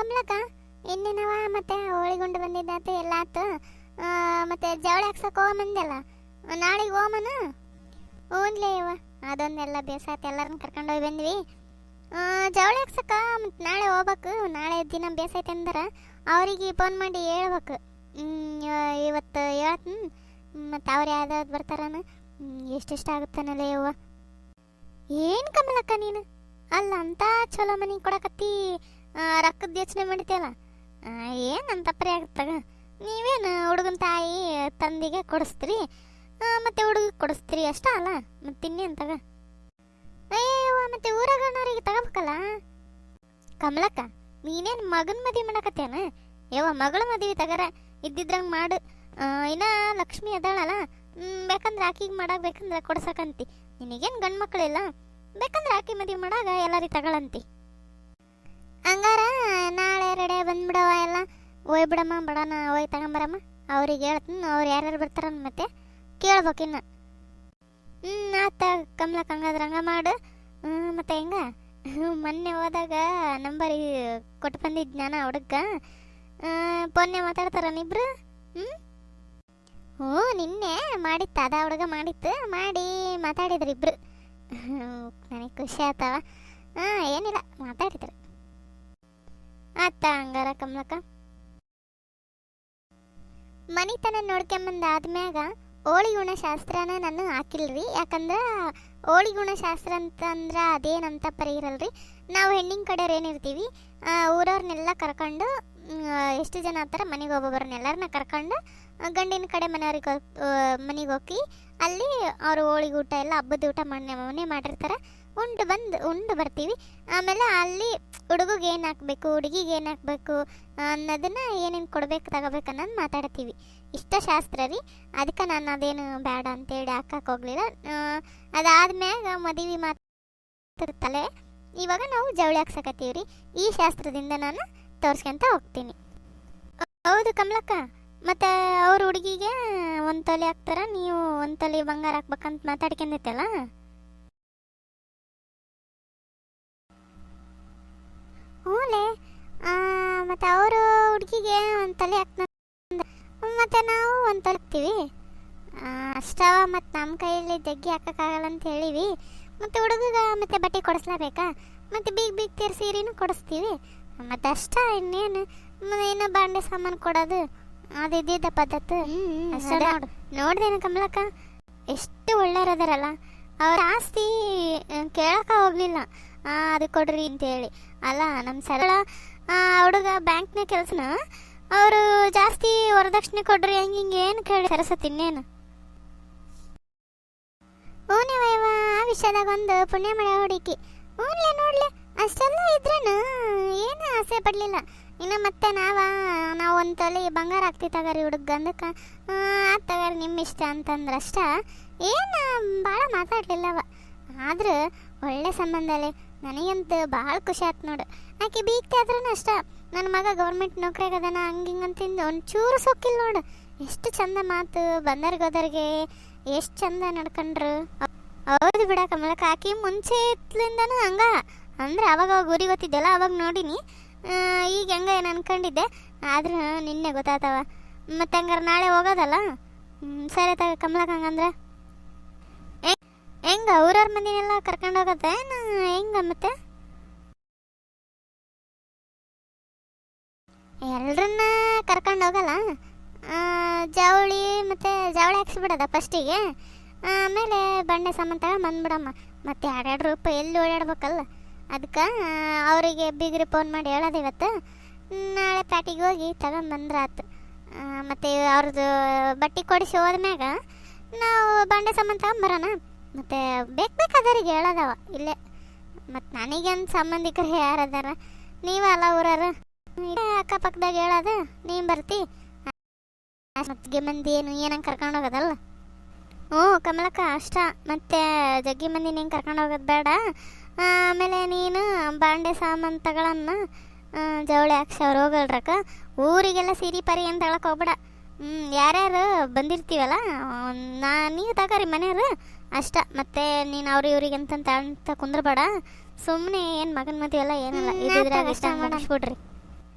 ಕಮಲಕ್ಕ ಇನ್ನೇನವ ಮತ್ತೆ ಹೋಳಿಗುಂಡು ಬಂದಿದ್ದಾತು ಎಲ್ಲ ಆತು. ಮತ್ತೆ ಜವಳಿ ಹಾಕ್ಸಕ್ ಹೋಗಮಂದಲ್ಲ ನಾಳೆಗೆ ಹೋಮನ ಹ್ಞೂನ್ಲೇ ಇವ ಅದೊಂದೆಲ್ಲ ಬೇಸಾತ್ ಎಲ್ಲರನ್ನ ಕರ್ಕೊಂಡು ಹೋಗಿ ಬಂದ್ವಿ. ಜವಳಿ ಹಾಕ್ಸಕ್ಕ ನಾಳೆ ಹೋಗ್ಬೇಕು, ನಾಳೆ ದಿನ ಬೇಸೈತೆ ಅಂದ್ರೆ, ಅವರಿಗೆ ಫೋನ್ ಮಾಡಿ ಹೇಳ್ಬೇಕು. ಇವತ್ತು ಹೇಳ್ತೀನಿ, ಮತ್ತು ಅವ್ರು ಯಾವ್ದಾವ್ದು ಬರ್ತಾರನ ಎಷ್ಟೆಷ್ಟು ಆಗುತ್ತಾನಲ್ಲ ಯವ್ವ. ಏನು ಕಮಲಕ್ಕ ನೀನು? ಅಲ್ಲ ಅಂತ ಚಲೋ ಮನೆ ಕೊಡಕತ್ತಿ ರೊಕ್ಕದ ಯೋಚನೆ ಮಾಡ್ತೀಯಲ್ಲ ಏನು ನನ್ನ ತಪ್ಪರಿ ಆಗುತ್ತಾಗ ನೀವೇನು ಹುಡುಗನ ತಾಯಿ ತಂದಿಗೆ ಕೊಡಿಸ್ತೀರಿ? ಮತ್ತೆ ಹುಡುಗ ಕೊಡಿಸ್ತೀರಿ ಅಷ್ಟ ಅಲ್ಲ? ಮತ್ತೆ ಇನ್ನೇನು ತಗ? ಅಯ್ಯೋ ಮತ್ತೆ ಊರಾಗಣ್ಣವ್ರಿಗೆ ತಗೋಬೇಕಲ್ಲ? ಕಮಲಕ್ಕ, ನೀನೇನು ಮಗನ ಮದುವೆ ಮಾಡಕತ್ತೇನ? ಯವ್ವ, ಮಗಳ ಮದುವೆ ತಗರ, ಇದ್ದಿದ್ರಂಗೆ ಮಾಡು. ಇನ್ನ ಲಕ್ಷ್ಮಿ ಅದಾಳಲ್ಲ? ಬೇಕಂದ್ರೆ ಆಕಿಗೆ ಮಾಡಾಗ, ಬೇಕಂದ್ರೆ ಕೊಡ್ಸಕಂತಿ. ನಿನಗೇನು ಗಂಡು ಮಕ್ಕಳಿಲ್ಲ ಬೇಕಂದ್ರೆ ಆಕಿ ಮದುವೆ ಮಾಡಾಗ ಎಲ್ಲರಿಗೆ ತಗೊಳಂತಿ. ಹಂಗಾರ ನಾಳೆ ರೆಡೆ ಬಂದ್ಬಿಡವ ಎಲ್ಲ. ಹೋಯ್ ಬಿಡಮ್ಮ, ಬಡನ, ಹೋಯ್ ತಗೊಂಬರಮ್ಮ. ಅವ್ರಿಗೆ ಹೇಳ್ತೀನಿ, ಅವ್ರು ಯಾರ್ಯಾರು ಬರ್ತಾರ ಮತ್ತೆ ಕೇಳ್ಬೇಕಿನ್ನ ಹ್ಞೂ ಆತ ಕಮ್ಲಕ್ ಹಂಗಾದ್ರೆ ಹಂಗ ಮಾಡು. ಮತ್ತೆ ಹೆಂಗ? ಮೊನ್ನೆ ಹೋದಾಗ ನಂಬರ್ ಕೊಟ್ಟು ಬಂದಿದ್ದು ನಾನು ಹುಡುಗ. ಮಾತಾಡ್ತಾರ ಮಾತಾಡ್ತಾರನಿಬ್ರು ಹ್ಞೂ ಹ್ಞೂ, ನಿನ್ನೆ ಮಾಡಿತ್ತ, ಅದ ಹುಡುಗ ಮಾಡಿತ್ತು. ಮಾಡಿ ಮಾತಾಡಿದ್ರು ಇಬ್ರು. ನನಗೆ ಖುಷಿ ಆಯ್ತವ ಹಾಂ, ಏನಿಲ್ಲ, ಮಾತಾಡಿದ್ರು. ಆತ ಹಂಗಾರ ಕಮಲಕ್ಕ. ಮನಿತನ ನೋಡ್ಕೊಂಬಂದ ಆದ್ಮ್ಯಾಗ ಹೋಳಿ ಗುಣಶಾಸ್ತ್ರನ ನಾನು ಹಾಕಿಲ್ರಿ, ಯಾಕಂದ್ರೆ ಹೋಳಿ ಗುಣಶಾಸ್ತ್ರ ಅಂತಂದ್ರೆ ಅದೇನಂತ ಪರಿಗಿರಲ್ರಿ ನಾವು ಹೆಣ್ಣಿನ ಕಡೆಯವ್ರು ಏನಿರ್ತೀವಿ ಊರವ್ರನ್ನೆಲ್ಲ ಕರ್ಕೊಂಡು ಎಷ್ಟು ಜನ ಆತರ, ಮನೆಗೆ ಒಬ್ಬೊಬ್ಬರನ್ನೆಲ್ಲರನ್ನ ಕರ್ಕೊಂಡು ಗಂಡಿನ ಕಡೆ ಮನೆಯವ್ರಿಗೆ ಮನೆಗೆ ಹೋಗಿ ಅಲ್ಲಿ ಅವರು ಹೋಳಿಗೆ ಊಟ ಎಲ್ಲ ಹಬ್ಬದ ಊಟ ಮಾಡಿ ಮನೆ ಮಾಡಿರ್ತಾರೆ. ಉಂಡು ಬಂದು, ಉಂಡು ಬರ್ತೀವಿ. ಆಮೇಲೆ ಅಲ್ಲಿ ಹುಡುಗಿಗೆ ಏನು ಹಾಕ್ಬೇಕು, ಹುಡುಗಿಗೆ ಏನು ಹಾಕ್ಬೇಕು ಅನ್ನೋದನ್ನು ಏನೇನು ಕೊಡ್ಬೇಕು, ತಗೋಬೇಕು ಅನ್ನೋದು ಮಾತಾಡ್ತೀವಿ. ಇಷ್ಟ ಶಾಸ್ತ್ರ ರೀ. ಅದಕ್ಕೆ ನಾನು ಅದೇನು ಬೇಡ ಅಂತೇಳಿ ಹಾಕಕ್ಕೆ ಹೋಗಲಿಲ್ಲ. ಅದಾದ್ಮ್ಯಾಗ ಮದುವೆ ಮಾತಿರ್ತಲೆ ಇವಾಗ ನಾವು ಜವಳಿ ಹಾಕ್ಸಕತ್ತೀವಿ ರೀ. ಈ ಶಾಸ್ತ್ರದಿಂದ ನಾನು ತೋರಿಸ್ಕೊಂತ ಹೋಗ್ತೀನಿ. ಹೌದು ಕಮಲಕ್ಕ. ಮತ್ತು ಅವ್ರ ಹುಡುಗಿಗೆ ಒಂದು ತೊಲೆ ಹಾಕ್ತಾರ, ನೀವು ಒಂದು ತೊಲೆ ಬಂಗಾರ ಹಾಕ್ಬೇಕಂತ ಮಾತಾಡ್ಕೊಂಡಿತ್ತಲ್ಲ ಹ್ಞೂಲೆ ಮತ್ತು ಅವರು ಹುಡುಗಿಗೆ ಒಂದು ತಲೆ ಹಾಕ್ತಾರೆ ಮತ್ತು ನಾವು ಒಂದು ತಲೆ ಹಾಕ್ತೀವಿ. ಅಷ್ಟವ ಮತ್ತು ನಮ್ಮ ಕೈಯಲ್ಲಿ ಜಗ್ಗಿ ಹಾಕೋಕ್ಕಾಗಲ್ಲ ಅಂತ ಹೇಳಿವಿ. ಮತ್ತು ಹುಡುಗಗ ಮತ್ತೆ ಬಟ್ಟೆ ಕೊಡಿಸ್ಲೇಬೇಕಾ? ಮತ್ತು ಬೀಗ್ ಬೀಗ್ ತೀರ್ ಸೀರೆನೂ ಕೊಡಿಸ್ತೀವಿ. ಮತ್ತು ಅಷ್ಟ ಇನ್ನೇನು? ಏನೋ ಬಾಂಡೆ ಸಾಮಾನು ಕೊಡೋದು. ಅದು ಇದ್ದಿದ್ದ ಪದ್ಧತಿ ನೋಡು ನೋಡ್ದೇನು ಕಮಲಕ್ಕ? ಎಷ್ಟು ಒಳ್ಳೆಯವ್ರದಾರಲ್ಲ ಅವ್ರ ಆಸ್ತಿ ಕೇಳಕ್ಕ ಹೋಗ್ಲಿಲ್ಲ. ಅದು ಕೊಡ್ರಿ ಅಂತೇಳಿ. ಅಲ್ಲ ನಮ್ಮ ಸರಳ ಹುಡುಗ ಬ್ಯಾಂಕ್ನ ಕೆಲಸನ, ಅವರು ಜಾಸ್ತಿ ವರದಕ್ಷಿಣೆ ಕೊಡ್ರಿ, ಹಂಗೆ ಹಿಂಗೆ ಏನು ಕೇಳಿ ಸರಸ್ವತಿ ಇನ್ನೇನು? ಊನಿ ವೈವ, ಆ ವಿಷಯದಾಗ ಒಂದು ಪುಣ್ಯ ಮಳೆ ಹುಡುಕಿ. ಊನ್ಲೆ ನೋಡ್ಲೆ, ಅಷ್ಟೆಲ್ಲ ಇದ್ರೇನು ಏನು ಆಸೆ ಪಡಲಿಲ್ಲ. ಇನ್ನು ಮತ್ತೆ ನಾವ, ನಾವು ಒಂದು ತೊಲೆ ಬಂಗಾರ ಹಾಕ್ತಿ ತಗರಿ ಹುಡುಗ ಗಂಧಕ್ಕೆ ಆ ತಗರಿ ನಿಮ್ಮ ಇಷ್ಟ ಅಂತಂದ್ರೆ ಅಷ್ಟ ಏನು ಭಾಳ ಮಾತಾಡಲಿಲ್ಲವ ಆದ್ರೆ ಒಳ್ಳೆ ಸಂಬಂಧಲೇ ನನಗಂತೂ ಭಾಳ ಖುಷಿ ಆಯ್ತು ನೋಡು. ಆಕೆ ಬೀಗ್ತಿ ಆದ್ರೂ ಅಷ್ಟ. ನನ್ನ ಮಗ ಗೌರ್ಮೆಂಟ್ ನೌಕರಿಯಾಗ ಅದಾನ, ಹಂಗೆ ಹಿಂಗೆ ಅಂತಿಂದು ಒಂಚೂರು ಸೊಕ್ಕಿಲ್ಲ ನೋಡು. ಎಷ್ಟು ಚಂದ ಮಾತು ಬಂದರ್ಗೆ ಹೋದರ್ಗೆ ಎಷ್ಟು ಚಂದ ನಡ್ಕೊಂಡ್ರು. ಹೌದು ಬಿಡ ಕಮಲಕ್ಕ, ಆಕಿ ಮುಂಚೆ ಇತ್ಲಿಂದನೂ ಹಂಗ. ಅಂದ್ರೆ ಅವಾಗ ಅವಾಗ ಊರಿಗೆ ಗೊತ್ತಿದ್ದೆಲ್ಲ ಅವಾಗ ನೋಡಿನಿ. ಈಗ ಹೆಂಗ ಏನು ಅನ್ಕೊಂಡಿದ್ದೆ. ಆದ್ರೆ ನಿನ್ನೆ ಗೊತ್ತಾತವ. ಮತ್ತೆ ಹಂಗಾರೆ ನಾಳೆ ಹೋಗೋದಲ್ಲ? ಸರಿ ತಗ ಕಮಲಕ್ಕ, ಹಂಗಂದ್ರೆ. ಹೆಂಗ್- ಊರವ್ರ ಮಂದಿನೆಲ್ಲ ಕರ್ಕೊಂಡು ಹೋಗತ್ತೆ? ಹೆಂಗ ಮತ್ತೆ? ಎಲ್ರನ್ನ ಕರ್ಕೊಂಡು ಹೋಗಲ್ಲ. ಜವಳಿ ಮತ್ತೆ ಜವಳಿ ಹಾಕ್ಸ್ಬಿಡೋದ ಫಸ್ಟಿಗೆ ಆಮೇಲೆ ಬಂಡೆ ಸಾಮಾನು ತಗೊಂಡು ಬಂದ್ಬಿಡಮ್ಮ. ಮತ್ತೆ ಎರಡೆರಡು ರೂಪಾಯಿ ಎಲ್ಲಿ ಓಡಾಡ್ಬೇಕಲ್ಲ? ಅದಕ್ಕೆ ಅವರಿಗೆ ಬಿಗ್ರಿ ಫೋನ್ ಮಾಡಿ ಹೇಳೋದು ಇವತ್ತು. ನಾಳೆ ಪ್ಯಾಟಿಗೆ ಹೋಗಿ ತಗೊಂಬಂದ್ರಾತು ಮತ್ತು ಅವ್ರದ್ದು ಬಟ್ಟೆ ಕೊಡಿಸಿ ಹೋದ್ಮ್ಯಾಗ ನಾವು ಬಂಡೆ ಸಾಮಾನು ತಗೊಂಬರೋಣ ಮತ್ತು ಬೇಕು ಬೇಕಾದವ್ರಿಗೆ ಹೇಳೋದವ, ಇಲ್ಲೇ. ಮತ್ತು ನನಗೇನು ಸಂಬಂಧಿಕರು ಯಾರದಾರ? ನೀವಲ್ಲ ಊರಾರ ಇಲ್ಲೇ ಅಕ್ಕಪಕ್ಕದಾಗ ಹೇಳೋದು, ನೀನು ಬರ್ತಿ. ಮತ್ತೆ ಮಂದಿ ಏನು, ಏನಂಗೆ ಕರ್ಕೊಂಡು ಹೋಗೋದಲ್ಲ? ಹ್ಞೂ ಕಮಲಕ್ಕ, ಅಷ್ಟ. ಮತ್ತೆ ಜಗ್ಗಿ ಮಂದಿ ನೀನು ಕರ್ಕೊಂಡು ಹೋಗೋದು ಬೇಡ. ಆಮೇಲೆ ನೀನು ಬಾಂಡೆ ಸಾಮಾನು ತಗೊಳನ್ನ ಜವಳಿ ಹಾಕ್ಸಿ ಅವ್ರು ಹೋಗಲ್ರಕ್ಕ. ಊರಿಗೆಲ್ಲ ಸಿರಿ ಪರಿ ಅಂತ ಹೇಳಕ್ಕೆ ಹೋಗ್ಬೇಡ. ಹ್ಞೂ ಯಾರ್ಯಾರು ಬಂದಿರ್ತೀವಲ್ಲ ನಾ ನೀವು ತಗೋರಿ ಮನೆಯವರು ಅಷ್ಟ. ಮತ್ತೆ ನೀನು ಅವ್ರ ಇವ್ರಿಗೆ ಅಂತಂತ ಅಂತ ಕುಂದ್ರಬೇಡ. ಸುಮ್ಮನೆ ಏನು ಮಗನ ಮದುವೆ ಎಲ್ಲ ಏನಲ್ಲ. ಇದ್ರಾಗ ಇಷ್ಟ ಮಾಡಿಸ್ಬಿಡ್ರಿ